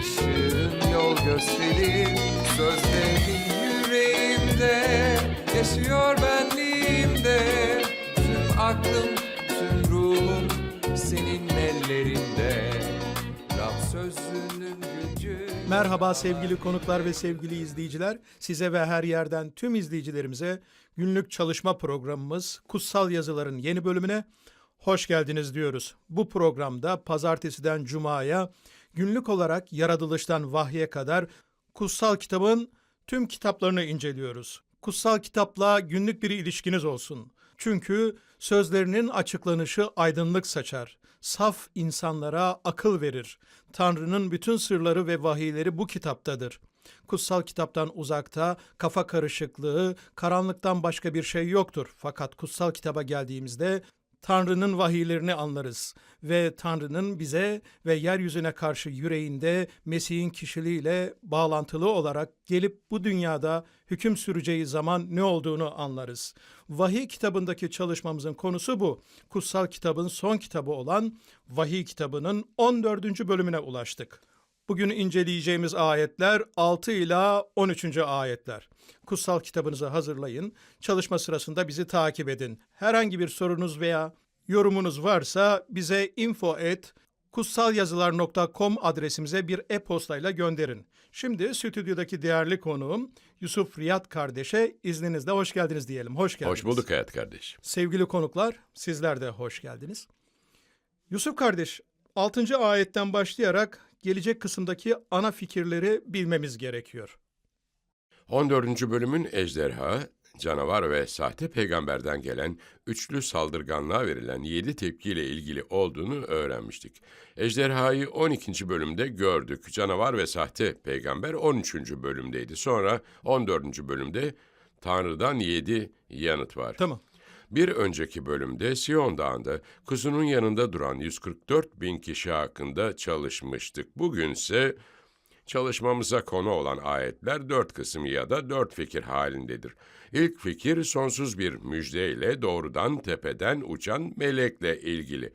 ışığın yol gösterir Sözlerin yüreğimde yaşıyor benliğimde Tüm aklım, tüm ruhum senin ellerinde Rab sözünün gücü Merhaba sevgili konuklar ve sevgili izleyiciler. Size ve her yerden tüm izleyicilerimize günlük çalışma programımız Kutsal Yazıların yeni bölümüne hoş geldiniz diyoruz. Bu programda pazartesiden cumaya günlük olarak yaratılıştan vahye kadar kutsal kitabın tüm kitaplarını inceliyoruz. Kutsal kitapla günlük bir ilişkiniz olsun. Çünkü sözlerinin açıklanışı aydınlık saçar. Saf insanlara akıl verir. Tanrı'nın bütün sırları ve vahiyleri bu kitaptadır. Kutsal kitaptan uzakta kafa karışıklığı, karanlıktan başka bir şey yoktur. Fakat kutsal kitaba geldiğimizde Tanrı'nın vahiylerini anlarız ve Tanrı'nın bize ve yeryüzüne karşı yüreğinde Mesih'in kişiliğiyle bağlantılı olarak gelip bu dünyada hüküm süreceği zaman ne olduğunu anlarız. Vahiy kitabındaki çalışmamızın konusu bu. Kutsal kitabın son kitabı olan Vahiy kitabının 14. bölümüne ulaştık. Bugün inceleyeceğimiz ayetler 6 ila 13. ayetler. Kutsal kitabınızı hazırlayın. Çalışma sırasında bizi takip edin. Herhangi bir sorunuz veya yorumunuz varsa bize info et kutsalyazılar.com adresimize bir e-postayla gönderin. Şimdi stüdyodaki değerli konuğum Yusuf Riyad kardeşe izninizle hoş geldiniz diyelim. Hoş geldiniz. Hoş bulduk Hayat kardeş. Sevgili konuklar, sizler de hoş geldiniz. Yusuf kardeş, 6. ayetten başlayarak gelecek kısımdaki ana fikirleri bilmemiz gerekiyor. 14. bölümün ejderha, canavar ve sahte peygamberden gelen üçlü saldırganlığa verilen yedi tepkiyle ilgili olduğunu öğrenmiştik. Ejderhayı 12. bölümde gördük. Canavar ve sahte peygamber 13. bölümdeydi. Sonra 14. bölümde Tanrı'dan yedi yanıt var. Tamam. Bir önceki bölümde Siyon Dağı'nda kuzunun yanında duran 144 bin kişi hakkında çalışmıştık. Bugünse çalışmamıza konu olan ayetler dört kısım ya da dört fikir halindedir. İlk fikir sonsuz bir müjdeyle doğrudan tepeden uçan melekle ilgili.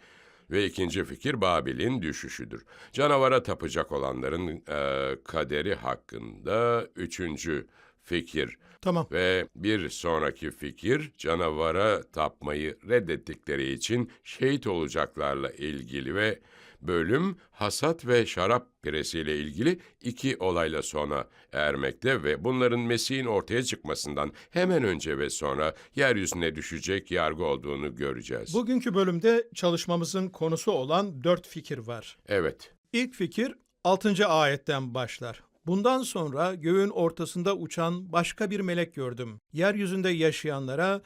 Ve ikinci fikir Babil'in düşüşüdür. Canavara tapacak olanların eee, kaderi hakkında üçüncü fikir. Tamam. Ve bir sonraki fikir canavara tapmayı reddettikleri için şehit olacaklarla ilgili ve bölüm hasat ve şarap piresiyle ilgili iki olayla sona ermekte ve bunların Mesih'in ortaya çıkmasından hemen önce ve sonra yeryüzüne düşecek yargı olduğunu göreceğiz. Bugünkü bölümde çalışmamızın konusu olan dört fikir var. Evet. İlk fikir 6. ayetten başlar. Bundan sonra göğün ortasında uçan başka bir melek gördüm. Yeryüzünde yaşayanlara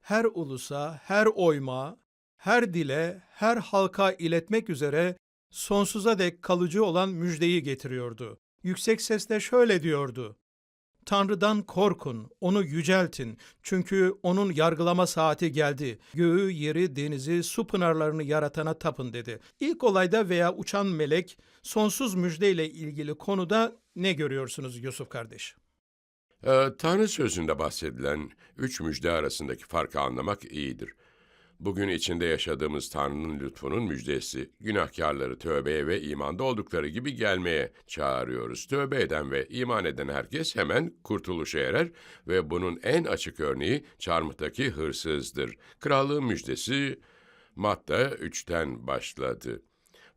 her ulusa, her oyma, her dile, her halka iletmek üzere sonsuza dek kalıcı olan müjdeyi getiriyordu. Yüksek sesle şöyle diyordu. Tanrı'dan korkun, onu yüceltin. Çünkü onun yargılama saati geldi. Göğü, yeri, denizi, su pınarlarını yaratana tapın dedi. İlk olayda veya uçan melek sonsuz müjdeyle ilgili konuda ne görüyorsunuz Yusuf kardeş? Ee, Tanrı sözünde bahsedilen üç müjde arasındaki farkı anlamak iyidir. Bugün içinde yaşadığımız Tanrı'nın lütfunun müjdesi, günahkarları tövbeye ve imanda oldukları gibi gelmeye çağırıyoruz. Tövbe eden ve iman eden herkes hemen kurtuluşa erer ve bunun en açık örneği çarmıhtaki hırsızdır. Krallığın müjdesi Matta 3'ten başladı.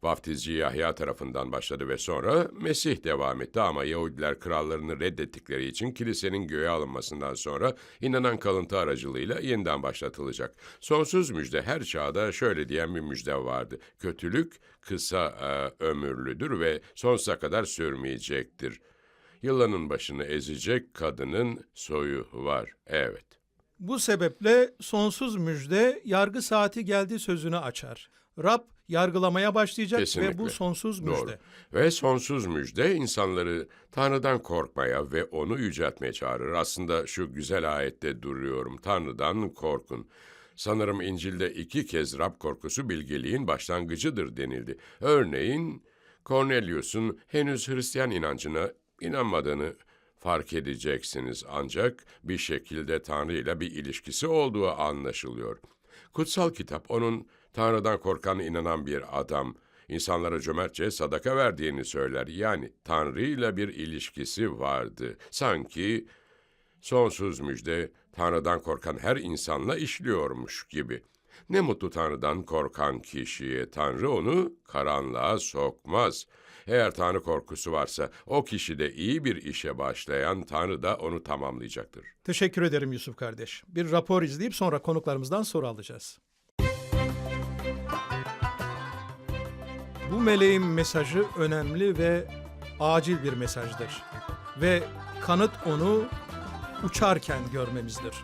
Vaftizci Yahya tarafından başladı ve sonra Mesih devam etti ama Yahudiler krallarını reddettikleri için kilisenin göğe alınmasından sonra inanan kalıntı aracılığıyla yeniden başlatılacak. Sonsuz müjde her çağda şöyle diyen bir müjde vardı. Kötülük kısa e, ömürlüdür ve sonsuza kadar sürmeyecektir. Yılanın başını ezecek kadının soyu var. Evet. Bu sebeple sonsuz müjde yargı saati geldi sözünü açar. Rab yargılamaya başlayacak ve Kesinlikle. bu sonsuz Doğru. müjde. Ve sonsuz müjde insanları Tanrı'dan korkmaya ve onu yüceltmeye çağırır. Aslında şu güzel ayette duruyorum. Tanrı'dan korkun. Sanırım İncil'de iki kez Rab korkusu bilgeliğin başlangıcıdır denildi. Örneğin Cornelius'un henüz Hristiyan inancına inanmadığını fark edeceksiniz ancak bir şekilde Tanrı ile bir ilişkisi olduğu anlaşılıyor. Kutsal kitap onun Tanrı'dan korkan inanan bir adam, insanlara cömertçe sadaka verdiğini söyler. Yani Tanrı ile bir ilişkisi vardı. Sanki sonsuz müjde Tanrı'dan korkan her insanla işliyormuş gibi. Ne mutlu Tanrı'dan korkan kişiye. Tanrı onu karanlığa sokmaz. Eğer Tanrı korkusu varsa o kişi de iyi bir işe başlayan Tanrı da onu tamamlayacaktır. Teşekkür ederim Yusuf kardeş. Bir rapor izleyip sonra konuklarımızdan soru alacağız. Bu meleğin mesajı önemli ve acil bir mesajdır. Ve kanıt onu uçarken görmemizdir.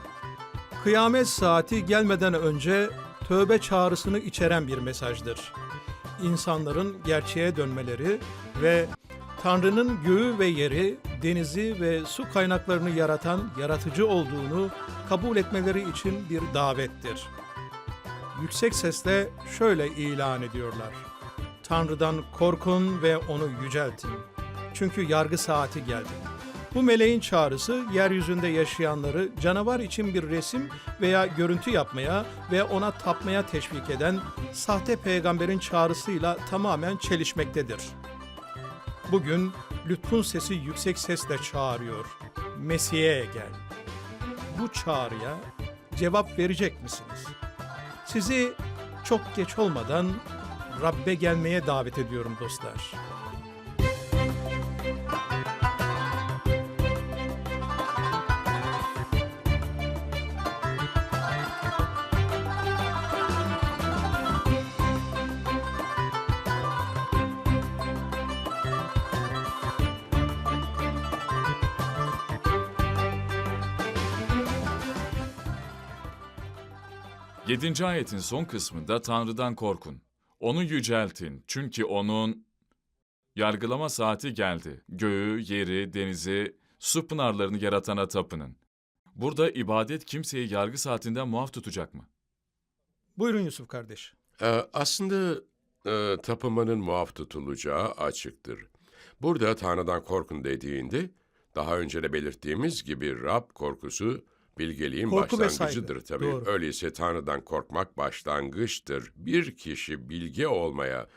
Kıyamet saati gelmeden önce tövbe çağrısını içeren bir mesajdır. İnsanların gerçeğe dönmeleri ve Tanrı'nın göğü ve yeri, denizi ve su kaynaklarını yaratan yaratıcı olduğunu kabul etmeleri için bir davettir. Yüksek sesle şöyle ilan ediyorlar. Tanrı'dan korkun ve onu yüceltin. Çünkü yargı saati geldi. Bu meleğin çağrısı yeryüzünde yaşayanları canavar için bir resim veya görüntü yapmaya ve ona tapmaya teşvik eden sahte peygamberin çağrısıyla tamamen çelişmektedir. Bugün lütfun sesi yüksek sesle çağırıyor. Mesih'e gel. Bu çağrıya cevap verecek misiniz? Sizi çok geç olmadan Rabbe gelmeye davet ediyorum dostlar. Yedinci ayetin son kısmında Tanrı'dan korkun. Onu yüceltin çünkü O'nun yargılama saati geldi. Göğü, yeri, denizi, su pınarlarını yaratana tapının. Burada ibadet kimseyi yargı saatinden muaf tutacak mı? Buyurun Yusuf kardeş. Ee, aslında e, tapınmanın muaf tutulacağı açıktır. Burada Tanrı'dan korkun dediğinde, daha önce de belirttiğimiz gibi Rab korkusu bilgeliğin Korku başlangıcıdır tabii. doğru. Öyleyse Tanrı'dan korkmak başlangıçtır. Bir kişi bilge olmaya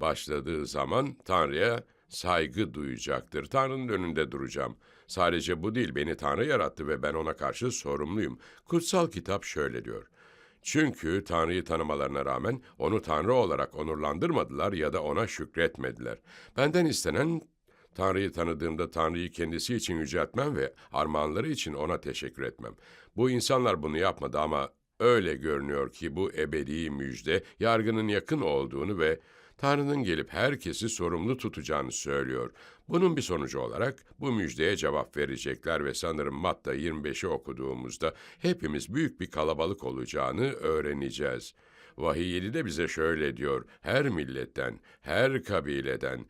başladığı zaman Tanrı'ya saygı duyacaktır. Tanrı'nın önünde duracağım. Sadece bu değil, beni Tanrı yarattı ve ben ona karşı sorumluyum. Kutsal kitap şöyle diyor. Çünkü Tanrı'yı tanımalarına rağmen onu Tanrı olarak onurlandırmadılar ya da ona şükretmediler. Benden istenen Tanrı'yı tanıdığımda Tanrı'yı kendisi için yüceltmem ve armağanları için ona teşekkür etmem. Bu insanlar bunu yapmadı ama öyle görünüyor ki bu ebedi müjde yargının yakın olduğunu ve Tanrı'nın gelip herkesi sorumlu tutacağını söylüyor. Bunun bir sonucu olarak bu müjdeye cevap verecekler ve sanırım Matta 25'i okuduğumuzda hepimiz büyük bir kalabalık olacağını öğreneceğiz. Vahiy 7'de bize şöyle diyor, her milletten, her kabileden,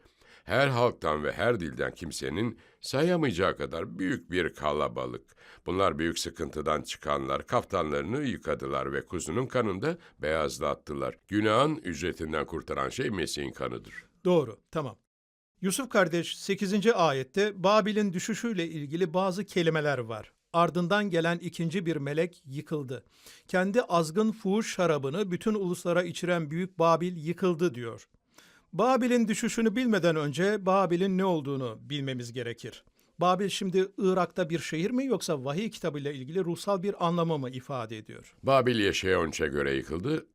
her halktan ve her dilden kimsenin sayamayacağı kadar büyük bir kalabalık. Bunlar büyük sıkıntıdan çıkanlar kaftanlarını yıkadılar ve kuzunun kanında beyazlattılar. Günahın ücretinden kurtaran şey Mesih'in kanıdır. Doğru, tamam. Yusuf kardeş 8. ayette Babil'in düşüşüyle ilgili bazı kelimeler var. Ardından gelen ikinci bir melek yıkıldı. Kendi azgın fuhuş şarabını bütün uluslara içiren büyük Babil yıkıldı diyor. Babil'in düşüşünü bilmeden önce Babil'in ne olduğunu bilmemiz gerekir. Babil şimdi Irak'ta bir şehir mi yoksa vahiy kitabıyla ilgili ruhsal bir anlamı mı ifade ediyor? Babil Yaşayonç'a göre yıkıldı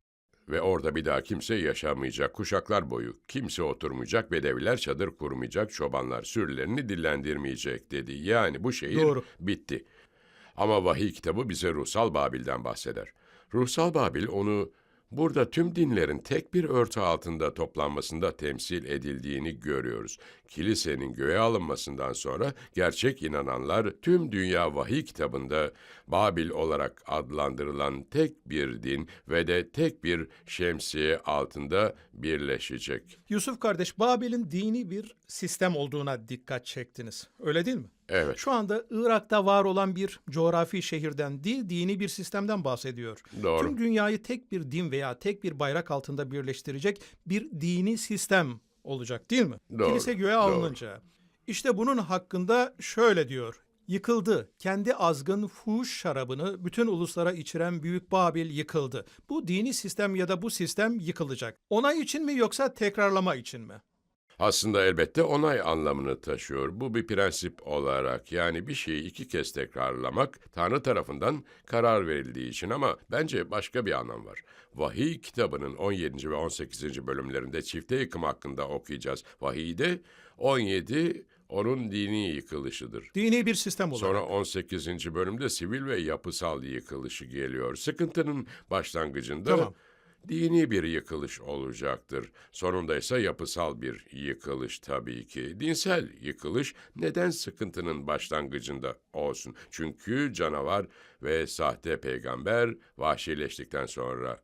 ve orada bir daha kimse yaşamayacak. Kuşaklar boyu kimse oturmayacak, bedeviler çadır kurmayacak, çobanlar sürülerini dillendirmeyecek dedi. Yani bu şehir Doğru. bitti. Ama vahiy kitabı bize ruhsal Babil'den bahseder. Ruhsal Babil onu Burada tüm dinlerin tek bir örtü altında toplanmasında temsil edildiğini görüyoruz. Kilisenin göğe alınmasından sonra gerçek inananlar tüm dünya vahiy kitabında Babil olarak adlandırılan tek bir din ve de tek bir şemsiye altında birleşecek. Yusuf kardeş, Babil'in dini bir sistem olduğuna dikkat çektiniz. Öyle değil mi? Evet, Şu anda Irak'ta var olan bir coğrafi şehirden değil, dini bir sistemden bahsediyor. doğru. Tüm dünyayı tek bir din veya tek bir bayrak altında birleştirecek bir dini sistem olacak değil mi? Doğru, Kilise göğe doğru. alınınca. İşte bunun hakkında şöyle diyor. Yıkıldı. Kendi azgın fuhuş şarabını bütün uluslara içiren Büyük Babil yıkıldı. Bu dini sistem ya da bu sistem yıkılacak. Onay için mi yoksa tekrarlama için mi? Aslında elbette onay anlamını taşıyor. Bu bir prensip olarak yani bir şeyi iki kez tekrarlamak Tanrı tarafından karar verildiği için ama bence başka bir anlam var. Vahiy kitabının 17. ve 18. bölümlerinde çifte yıkım hakkında okuyacağız. Vahiyde 17 onun dini yıkılışıdır. Dini bir sistem olarak. Sonra 18. bölümde sivil ve yapısal yıkılışı geliyor. Sıkıntının başlangıcında Tamam. Dini bir yıkılış olacaktır. Sonunda ise yapısal bir yıkılış tabii ki. Dinsel yıkılış neden sıkıntının başlangıcında olsun? Çünkü canavar ve sahte peygamber vahşileştikten sonra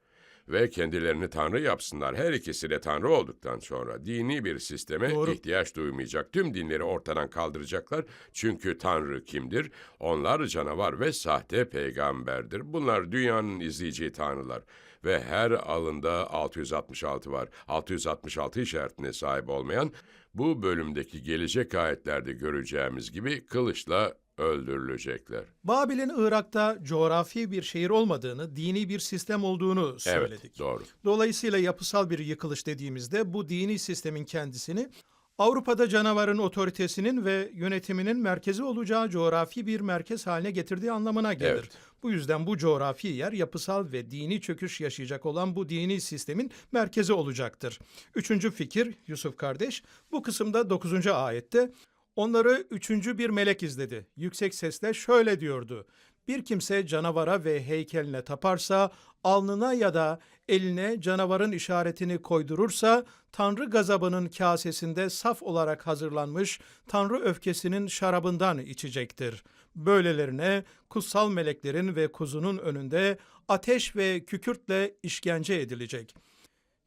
ve kendilerini tanrı yapsınlar. Her ikisi de tanrı olduktan sonra dini bir sisteme Doğru. ihtiyaç duymayacak. Tüm dinleri ortadan kaldıracaklar. Çünkü tanrı kimdir? Onlar canavar ve sahte peygamberdir. Bunlar dünyanın izleyeceği tanrılar. Ve her alında 666 var. 666 işaretine sahip olmayan bu bölümdeki gelecek ayetlerde göreceğimiz gibi kılıçla öldürülecekler. Babil'in Irak'ta coğrafi bir şehir olmadığını, dini bir sistem olduğunu söyledik. Evet, doğru. Dolayısıyla yapısal bir yıkılış dediğimizde bu dini sistemin kendisini Avrupa'da canavarın otoritesinin ve yönetiminin merkezi olacağı coğrafi bir merkez haline getirdiği anlamına gelir. Evet. Bu yüzden bu coğrafi yer yapısal ve dini çöküş yaşayacak olan bu dini sistemin merkezi olacaktır. Üçüncü fikir Yusuf kardeş bu kısımda 9. ayette onları üçüncü bir melek izledi. Yüksek sesle şöyle diyordu. Bir kimse canavara ve heykeline taparsa, alnına ya da eline canavarın işaretini koydurursa, Tanrı gazabının kasesinde saf olarak hazırlanmış Tanrı öfkesinin şarabından içecektir. Böylelerine kutsal meleklerin ve kuzunun önünde ateş ve kükürtle işkence edilecek.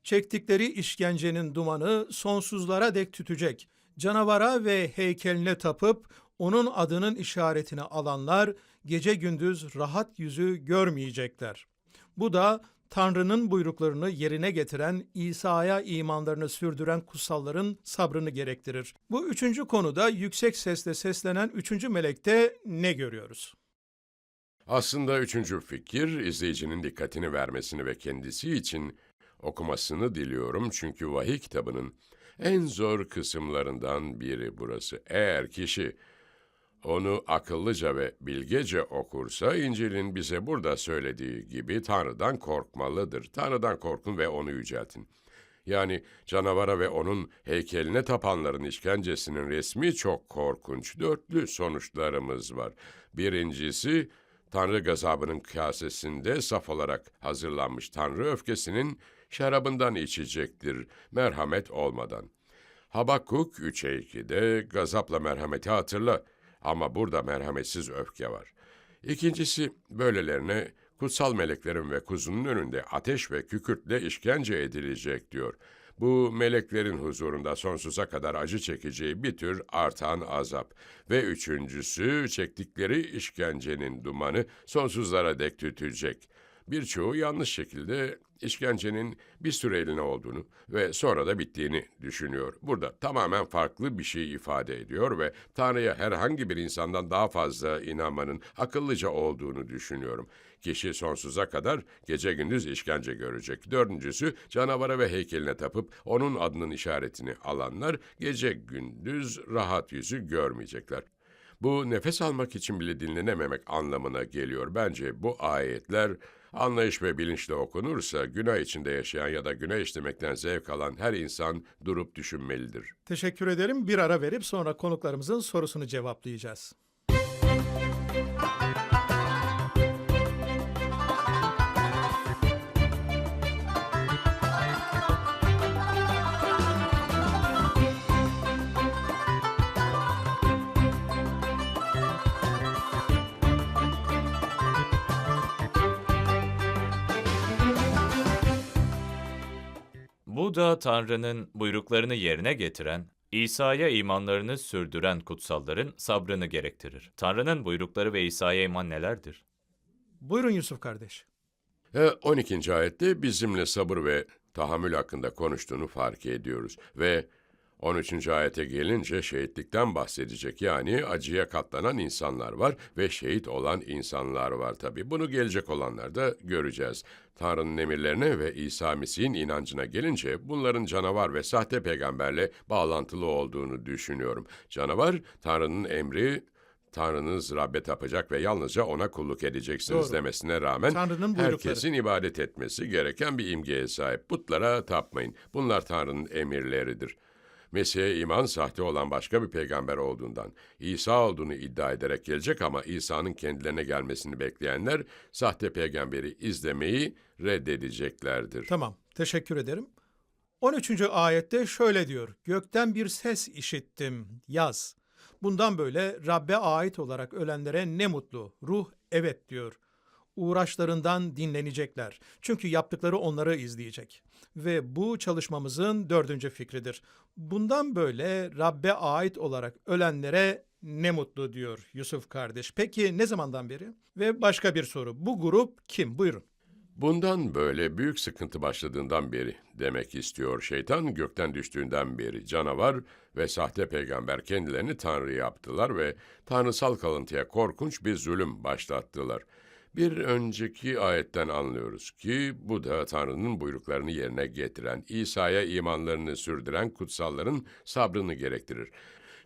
Çektikleri işkencenin dumanı sonsuzlara dek tütecek. Canavara ve heykeline tapıp onun adının işaretini alanlar gece gündüz rahat yüzü görmeyecekler. Bu da Tanrı'nın buyruklarını yerine getiren, İsa'ya imanlarını sürdüren kutsalların sabrını gerektirir. Bu üçüncü konuda yüksek sesle seslenen üçüncü melekte ne görüyoruz? Aslında üçüncü fikir, izleyicinin dikkatini vermesini ve kendisi için okumasını diliyorum. Çünkü vahiy kitabının en zor kısımlarından biri burası. Eğer kişi onu akıllıca ve bilgece okursa, İncil'in bize burada söylediği gibi Tanrı'dan korkmalıdır. Tanrı'dan korkun ve onu yüceltin. Yani canavara ve onun heykeline tapanların işkencesinin resmi çok korkunç. Dörtlü sonuçlarımız var. Birincisi, Tanrı gazabının kasesinde saf olarak hazırlanmış Tanrı öfkesinin şarabından içecektir, merhamet olmadan. Habakuk 3'e 2'de gazapla merhameti hatırla ama burada merhametsiz öfke var. İkincisi, böylelerine kutsal meleklerin ve kuzunun önünde ateş ve kükürtle işkence edilecek diyor. Bu meleklerin huzurunda sonsuza kadar acı çekeceği bir tür artan azap. Ve üçüncüsü çektikleri işkencenin dumanı sonsuzlara dek tütecek. Birçoğu yanlış şekilde işkencenin bir süreliğine olduğunu ve sonra da bittiğini düşünüyor. Burada tamamen farklı bir şey ifade ediyor ve Tanrı'ya herhangi bir insandan daha fazla inanmanın akıllıca olduğunu düşünüyorum. Kişi sonsuza kadar gece gündüz işkence görecek. Dördüncüsü canavara ve heykeline tapıp onun adının işaretini alanlar gece gündüz rahat yüzü görmeyecekler. Bu nefes almak için bile dinlenememek anlamına geliyor. Bence bu ayetler anlayış ve bilinçle okunursa günah içinde yaşayan ya da günah işlemekten zevk alan her insan durup düşünmelidir. Teşekkür ederim. Bir ara verip sonra konuklarımızın sorusunu cevaplayacağız. Bu da Tanrı'nın buyruklarını yerine getiren, İsa'ya imanlarını sürdüren kutsalların sabrını gerektirir. Tanrı'nın buyrukları ve İsa'ya iman nelerdir? Buyurun Yusuf kardeş. E, 12. ayette bizimle sabır ve tahammül hakkında konuştuğunu fark ediyoruz. Ve 13. ayete gelince şehitlikten bahsedecek. Yani acıya katlanan insanlar var ve şehit olan insanlar var tabii. Bunu gelecek olanlarda göreceğiz. Tanrı'nın emirlerine ve İsa Mesih'in inancına gelince bunların canavar ve sahte peygamberle bağlantılı olduğunu düşünüyorum. Canavar, Tanrı'nın emri, Tanrınız Rabbe tapacak ve yalnızca ona kulluk edeceksiniz Doğru. demesine rağmen herkesin ibadet etmesi gereken bir imgeye sahip. Putlara tapmayın. Bunlar Tanrı'nın emirleridir. Mesih'e iman sahte olan başka bir peygamber olduğundan, İsa olduğunu iddia ederek gelecek ama İsa'nın kendilerine gelmesini bekleyenler sahte peygamberi izlemeyi reddedeceklerdir. Tamam, teşekkür ederim. 13. ayette şöyle diyor. Gökten bir ses işittim, yaz. Bundan böyle Rabbe ait olarak ölenlere ne mutlu. Ruh evet diyor. Uğraşlarından dinlenecekler. Çünkü yaptıkları onları izleyecek. Ve bu çalışmamızın dördüncü fikridir. Bundan böyle Rabbe ait olarak ölenlere ne mutlu diyor Yusuf kardeş. Peki ne zamandan beri? Ve başka bir soru. Bu grup kim? Buyurun. Bundan böyle büyük sıkıntı başladığından beri demek istiyor şeytan gökten düştüğünden beri canavar ve sahte peygamber kendilerini tanrı yaptılar ve tanrısal kalıntıya korkunç bir zulüm başlattılar. Bir önceki ayetten anlıyoruz ki bu da Tanrı'nın buyruklarını yerine getiren, İsa'ya imanlarını sürdüren kutsalların sabrını gerektirir.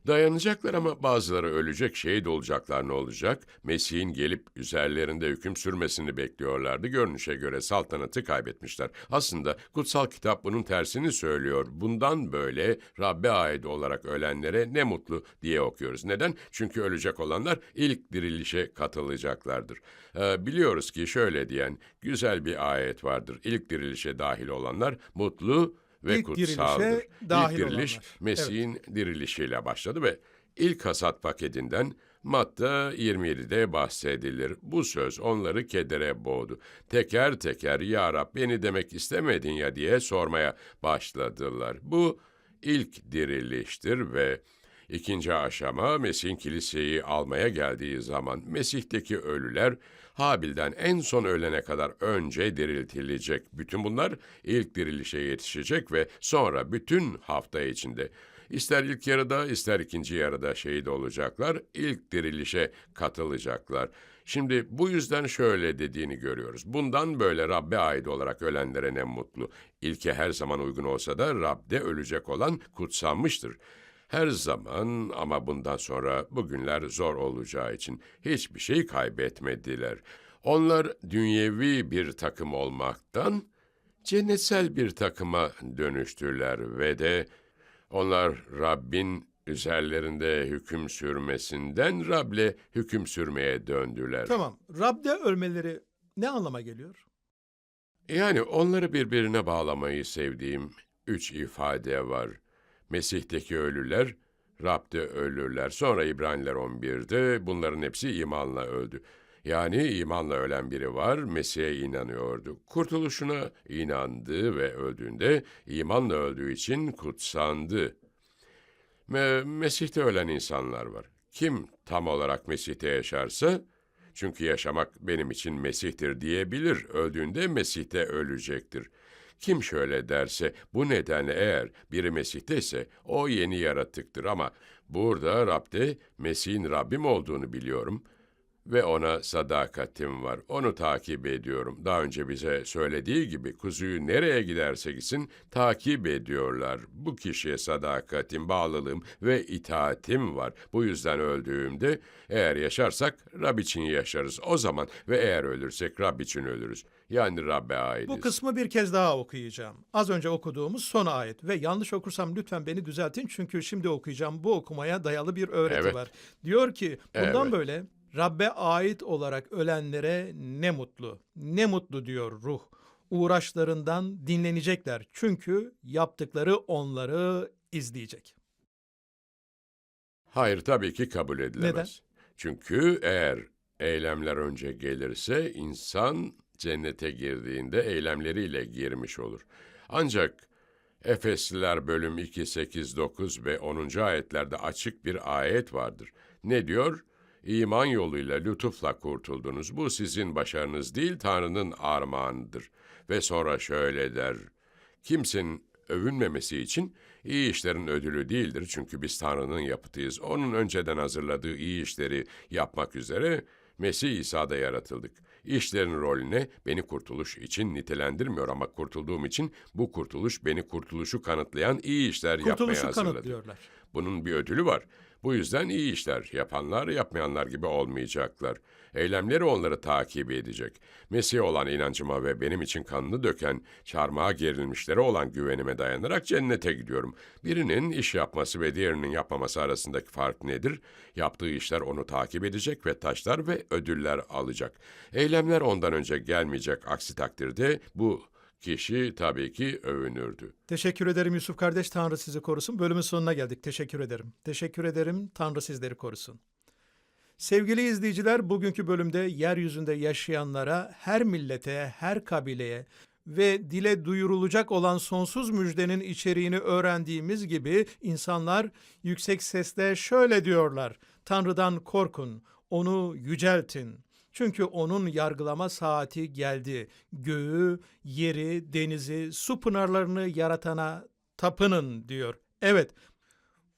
Dayanacaklar ama bazıları ölecek, şehit olacaklar ne olacak? Mesih'in gelip üzerlerinde hüküm sürmesini bekliyorlardı. Görünüşe göre saltanatı kaybetmişler. Aslında kutsal kitap bunun tersini söylüyor. Bundan böyle Rabbe ait olarak ölenlere ne mutlu diye okuyoruz. Neden? Çünkü ölecek olanlar ilk dirilişe katılacaklardır. Ee, biliyoruz ki şöyle diyen güzel bir ayet vardır. İlk dirilişe dahil olanlar mutlu ve İlk kutsaldır. dirilişe dahil İlk diriliş olanlar. Mesih'in dirilişiyle başladı ve ilk hasat paketinden Matta 27'de bahsedilir. Bu söz onları kedere boğdu. Teker teker ya Rab beni demek istemedin ya diye sormaya başladılar. Bu ilk diriliştir ve ikinci aşama Mesih'in kiliseyi almaya geldiği zaman Mesih'teki ölüler Habil'den en son ölene kadar önce diriltilecek. Bütün bunlar ilk dirilişe yetişecek ve sonra bütün hafta içinde ister ilk yarıda ister ikinci yarıda şehit olacaklar, ilk dirilişe katılacaklar. Şimdi bu yüzden şöyle dediğini görüyoruz. Bundan böyle Rabbe ait olarak ölenlere ne mutlu. İlke her zaman uygun olsa da Rab'de ölecek olan kutsanmıştır. Her zaman ama bundan sonra bugünler zor olacağı için hiçbir şey kaybetmediler. Onlar dünyevi bir takım olmaktan cennetsel bir takıma dönüştüler ve de onlar Rabbin üzerlerinde hüküm sürmesinden Rab'le hüküm sürmeye döndüler. Tamam. Rab'de ölmeleri ne anlama geliyor? Yani onları birbirine bağlamayı sevdiğim üç ifade var. Mesih'teki ölüler, Rab'de ölürler. Sonra İbraniler 11'de bunların hepsi imanla öldü. Yani imanla ölen biri var, Mesih'e inanıyordu. Kurtuluşuna inandı ve öldüğünde imanla öldüğü için kutsandı. Me Mesih'te ölen insanlar var. Kim tam olarak Mesih'te yaşarsa, çünkü yaşamak benim için Mesih'tir diyebilir. Öldüğünde Mesih'te ölecektir. Kim şöyle derse, bu nedenle eğer biri Mesih'te ise o yeni yaratıktır. Ama burada Rab'de Mesih'in Rabbim olduğunu biliyorum ve ona sadakatim var. Onu takip ediyorum. Daha önce bize söylediği gibi kuzuyu nereye giderse gitsin takip ediyorlar. Bu kişiye sadakatim, bağlılığım ve itaatim var. Bu yüzden öldüğümde eğer yaşarsak Rab için yaşarız o zaman ve eğer ölürsek Rab için ölürüz. Yani Rabbe aitiz. Bu kısmı bir kez daha okuyacağım. Az önce okuduğumuz son ayet ve yanlış okursam lütfen beni düzeltin çünkü şimdi okuyacağım bu okumaya dayalı bir öğreti Evet. var. Diyor ki bundan Evet. böyle Rabbe ait olarak ölenlere ne mutlu. Ne mutlu diyor ruh. Uğraşlarından dinlenecekler çünkü yaptıkları onları izleyecek. Hayır tabii ki kabul edilemez. Neden? Çünkü eğer eylemler önce gelirse insan cennete girdiğinde eylemleriyle girmiş olur. Ancak Efesliler bölüm 2, 8, 9 ve 10. ayetlerde açık bir ayet vardır. Ne diyor? İman yoluyla lütufla kurtuldunuz. Bu sizin başarınız değil, Tanrı'nın armağanıdır. Ve sonra şöyle der. Kimsenin övünmemesi için iyi işlerin ödülü değildir. Çünkü biz Tanrı'nın yapıtıyız. Onun önceden hazırladığı iyi işleri yapmak üzere Mesih İsa'da yaratıldık. İşlerin rolüne beni kurtuluş için nitelendirmiyor ama kurtulduğum için bu kurtuluş beni kurtuluşu kanıtlayan iyi işler yapmaya Kurtuluşu hazırladı. kanıtlıyorlar. Bunun bir ödülü var. Bu yüzden iyi işler yapanlar yapmayanlar gibi olmayacaklar. Eylemleri onları takip edecek. Mesih olan inancıma ve benim için kanını döken, çarmıha gerilmişlere olan güvenime dayanarak cennete gidiyorum. Birinin iş yapması ve diğerinin yapmaması arasındaki fark nedir? Yaptığı işler onu takip edecek ve taşlar ve ödüller alacak. Eylemler ondan önce gelmeyecek aksi takdirde bu kişi tabii ki övünürdü. Teşekkür ederim Yusuf kardeş. Tanrı sizi korusun. Bölümün sonuna geldik. Teşekkür ederim. Teşekkür ederim. Tanrı sizleri korusun. Sevgili izleyiciler, bugünkü bölümde yeryüzünde yaşayanlara, her millete, her kabileye ve dile duyurulacak olan sonsuz müjdenin içeriğini öğrendiğimiz gibi insanlar yüksek sesle şöyle diyorlar. Tanrı'dan korkun, onu yüceltin. Çünkü onun yargılama saati geldi. Göğü, yeri, denizi, su pınarlarını yaratana tapının diyor. Evet,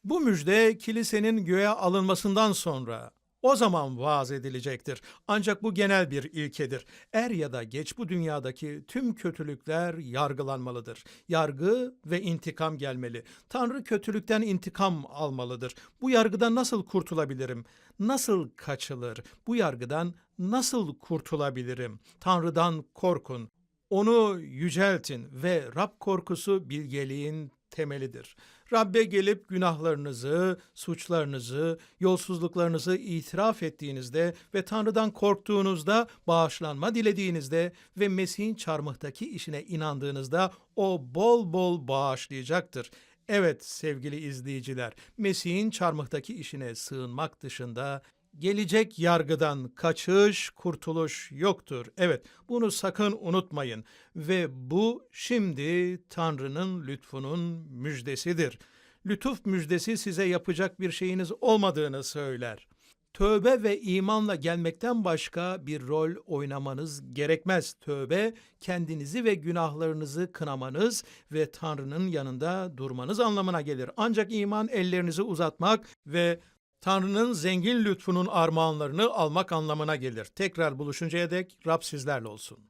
bu müjde kilisenin göğe alınmasından sonra o zaman vaaz edilecektir. Ancak bu genel bir ilkedir. Er ya da geç bu dünyadaki tüm kötülükler yargılanmalıdır. Yargı ve intikam gelmeli. Tanrı kötülükten intikam almalıdır. Bu yargıdan nasıl kurtulabilirim? Nasıl kaçılır? Bu yargıdan nasıl kurtulabilirim? Tanrı'dan korkun. Onu yüceltin ve Rab korkusu bilgeliğin temelidir. Rabbe gelip günahlarınızı, suçlarınızı, yolsuzluklarınızı itiraf ettiğinizde ve Tanrı'dan korktuğunuzda, bağışlanma dilediğinizde ve Mesih'in çarmıhtaki işine inandığınızda o bol bol bağışlayacaktır. Evet sevgili izleyiciler, Mesih'in çarmıhtaki işine sığınmak dışında gelecek yargıdan kaçış, kurtuluş yoktur. Evet, bunu sakın unutmayın ve bu şimdi Tanrı'nın lütfunun müjdesidir. Lütuf müjdesi size yapacak bir şeyiniz olmadığını söyler. Tövbe ve imanla gelmekten başka bir rol oynamanız gerekmez. Tövbe, kendinizi ve günahlarınızı kınamanız ve Tanrı'nın yanında durmanız anlamına gelir. Ancak iman ellerinizi uzatmak ve Tanrı'nın zengin lütfunun armağanlarını almak anlamına gelir. Tekrar buluşuncaya dek Rab sizlerle olsun.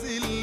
Brasil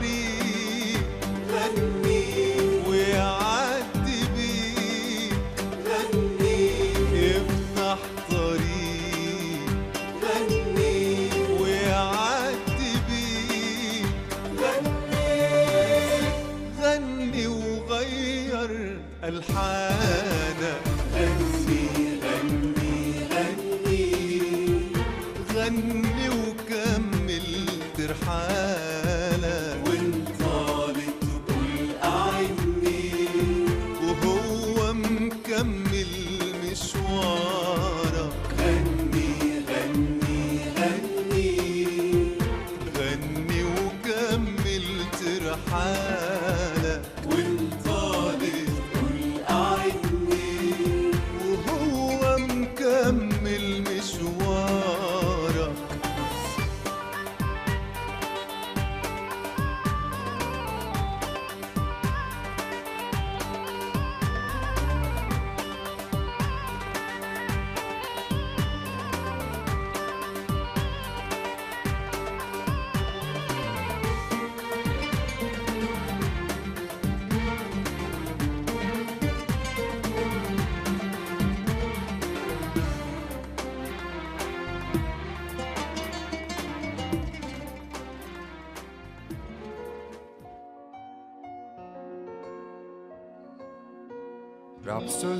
Hari